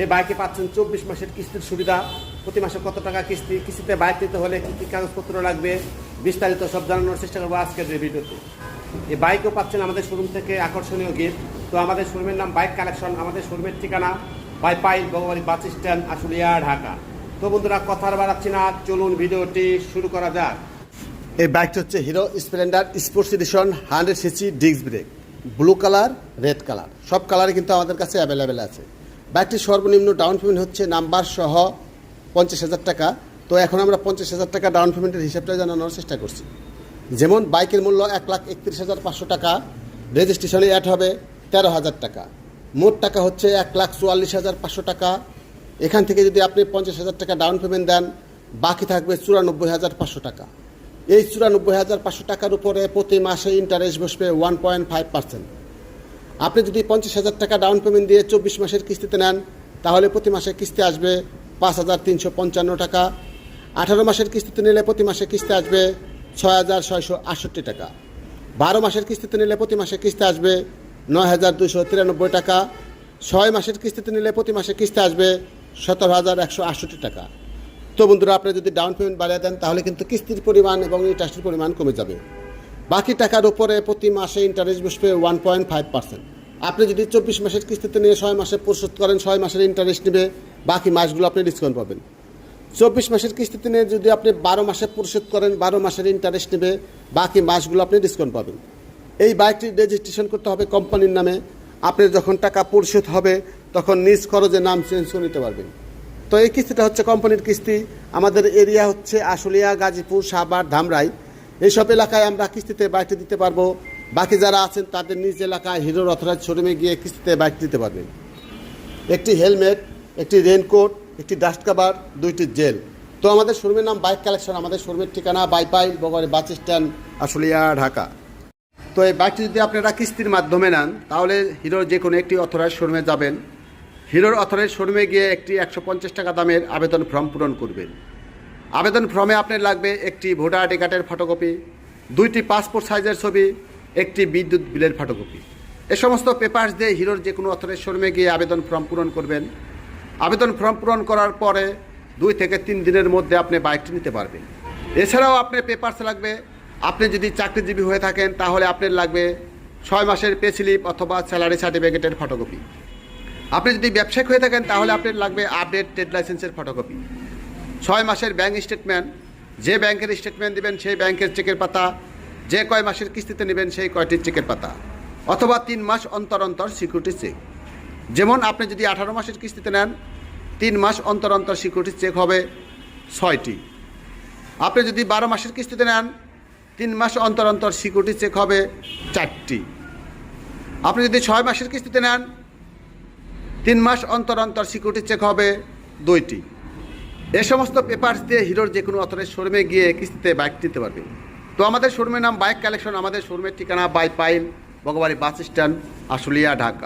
এই বাইকে পাচ্ছেন চব্বিশ মাসের কিস্তির সুবিধা। প্রতি মাসে কত টাকা কিস্তি, কিস্তিতে বাইক নিতে হলে কী কী কাগজপত্র লাগবে, বিস্তারিত সব জানানোর চেষ্টা করব আজকের এই ভিডিওতে। এই বাইকও পাচ্ছেন আমাদের শোরুম থেকে আকর্ষণীয় গিফট তো আমাদের শোরুমের নাম বাইক কালেকশন, আমাদের শোরুমের ঠিকানা বাই পাইল ভগবানী বাস স্ট্যান্ড, আশুলিয়া, ঢাকা। তো বন্ধুরা, কথা আর বাড়াচ্ছি না, চলুন ভিডিওটি শুরু করা যাক। এই বাইকটা হচ্ছে Hero Splendor sports edition, hundred CC disc brake. Blue colour, red colour. সব কালারই কিন্তু আমাদের কাছে অ্যাভেলেবেল আছে। বাইকটির সর্বনিম্ন ডাউন পেমেন্ট হচ্ছে নাম্বার সহ পঞ্চাশ হাজার টাকা। তো এখন আমরা পঞ্চাশ হাজার টাকা ডাউন পেমেন্টের হিসাবটা জানানোর চেষ্টা করছি। যেমন বাইকের মূল্য এক লাখ একত্রিশ হাজার পাঁচশো টাকা রেজিস্ট্রেশনে অ্যাড হবে তেরো হাজার টাকা। মোট টাকা হচ্ছে এক লাখ চুয়াল্লিশ হাজার পাঁচশো টাকা। এখান থেকে যদি আপনি পঞ্চাশ হাজার টাকা ডাউন পেমেন্ট দেন, বাকি থাকবে চুরানব্বই হাজার পাঁচশো টাকা। এই চুরানব্বই হাজার পাঁচশো টাকার উপরে প্রতি মাসে ইন্টারেস্ট বসবে ওয়ান পয়েন্ট ফাইভ পার্সেন্ট আপনি যদি পঞ্চাশ হাজার টাকা ডাউন পেমেন্ট দিয়ে চব্বিশ মাসের কিস্তিতে নেন, তাহলে প্রতি মাসে কিস্তি আসবে পাঁচ হাজার তিনশো পঞ্চান্ন টাকা। আঠারো মাসের কিস্তিতে নিলে প্রতি মাসে কিস্তি আসবে ছয় হাজার ছয়শো আটষট্টি টাকা। বারো মাসের কিস্তিতে নিলে প্রতি মাসে কিস্তি আসবে নয় হাজার দুশো তিরানব্বই টাকা। ছয় মাসের কিস্তিতে নিলে প্রতি মাসে কিস্তি আসবে সতেরো হাজার একশো আটষট্টি টাকা। তো বন্ধুরা, আপনি যদি ডাউন পেমেন্ট বাড়িয়ে দেন, তাহলে কিন্তু কিস্তির পরিমাণ এবং ইন্টারেস্টের পরিমাণ কমে যাবে। বাকি টাকার উপরে প্রতি মাসে ইন্টারেস্ট বসবে ওয়ান পয়েন্ট ফাইভ পার্সেন্ট আপনি যদি চব্বিশ মাসের কিস্তিতে নিয়ে ছয় মাসে পরিশোধ করেন, ছয় মাসের ইন্টারেস্ট নেবে, বাকি মাসগুলো আপনি ডিসকাউন্ট পাবেন। চব্বিশ মাসের কিস্তিতে নিয়ে যদি আপনি বারো মাসে পরিশোধ করেন, বারো মাসের ইন্টারেস্ট নেবে, বাকি মাসগুলো আপনি ডিসকাউন্ট পাবেন। এই বাইকটি রেজিস্ট্রেশন করতে হবে কোম্পানির নামে। আপনি যখন টাকা পরিশোধ হবে, তখন নিজ খরচে নাম চেঞ্জ করে নিতে পারবেন। তো এই কিস্তিটা হচ্ছে কোম্পানির কিস্তি। আমাদের এরিয়া হচ্ছে আশুলিয়া, গাজীপুর, সাভার, ধামরাই। এইসব এলাকায় আমরা কিস্তিতে বাইকটি দিতে পারব। বাকি যারা আছেন, তাদের নিজ এলাকায় হিরোর অথরাইজ শোরুমে গিয়ে কিস্তিতে বাইক দিতে পারবেন একটি হেলমেট, একটি রেনকোট একটি ডাস্ট কাভার, দুইটি জেল। তো আমাদের শোরুমের নাম বাইক কালেকশন, আমাদের শোরুমের ঠিকানা বাইপাইল, বগরে বাস স্ট্যান্ড, আশুলিয়া, ঢাকা। তো এই বাইকটি যদি আপনারা কিস্তির মাধ্যমে নেন, তাহলে হিরোর যে কোনো একটি অথরাইজ শোরুমে যাবেন। হিরোর অথরাইজ শোরুমে গিয়ে একটি একশো পঞ্চাশ টাকা দামের আবেদন ফর্ম পূরণ করবেন। আবেদন ফর্মে আপনার লাগবে একটি ভোটার আইডি কার্ডের ফটোকপি, দুইটি পাসপোর্ট সাইজের ছবি, একটি বিদ্যুৎ বিলের ফটোকপি। এ সমস্ত পেপার্স দিয়ে হিরোর যে কোনো অথরের শোরুমে গিয়ে আবেদন ফর্ম পূরণ করবেন। আবেদন ফর্ম পূরণ করার পরে দুই থেকে তিন দিনের মধ্যে আপনি বাইকটি নিতে পারবেন। এছাড়াও আপনার পেপার্স লাগবে, আপনি যদি চাকরিজীবী হয়ে থাকেন তাহলে আপনার লাগবে ছয় মাসের পে স্লিপ অথবা স্যালারি সার্টিফিকেটের ফটোকপি। আপনি যদি ব্যবসায়িক হয়ে থাকেন তাহলে আপনার লাগবে আপডেট ট্রেড লাইসেন্সের ফটোকপি। ছয় মাসের ব্যাংক স্টেটমেন্ট যে ব্যাংকের স্টেটমেন্ট দিবেন সেই ব্যাংকের চেকের পাতা, যে কয় মাসের কিস্তিতে নেবেন সেই কয়টির চেকের পাতা, অথবা তিন মাস অন্তর অন্তর সিকিউরিটি চেক যেমন আপনি যদি আঠারো মাসের কিস্তিতে নেন, তিন মাস অন্তর অন্তর সিকিউরিটি চেক হবে ছয়টি। আপনি যদি বারো মাসের কিস্তিতে নেন, তিন মাস অন্তর অন্তর সিকিউরিটি চেক হবে চারটি। আপনি যদি ছয় মাসের কিস্তিতে নেন, তিন মাস অন্তর অন্তর সিকিউরিটি চেক হবে দুইটি। এ সমস্ত পেপার্স দিয়ে হিরোর যে কোনো অথরের শোরুমে গিয়ে কিস্তিতে বাইক দিতে পারবে। তো আমাদের শোরুমের নাম বাইক কালেকশন আমাদের শোরুমের ঠিকানা বাই পাইল ভগবানী বাস স্ট্যান্ড, আশুলিয়া, ঢাকা।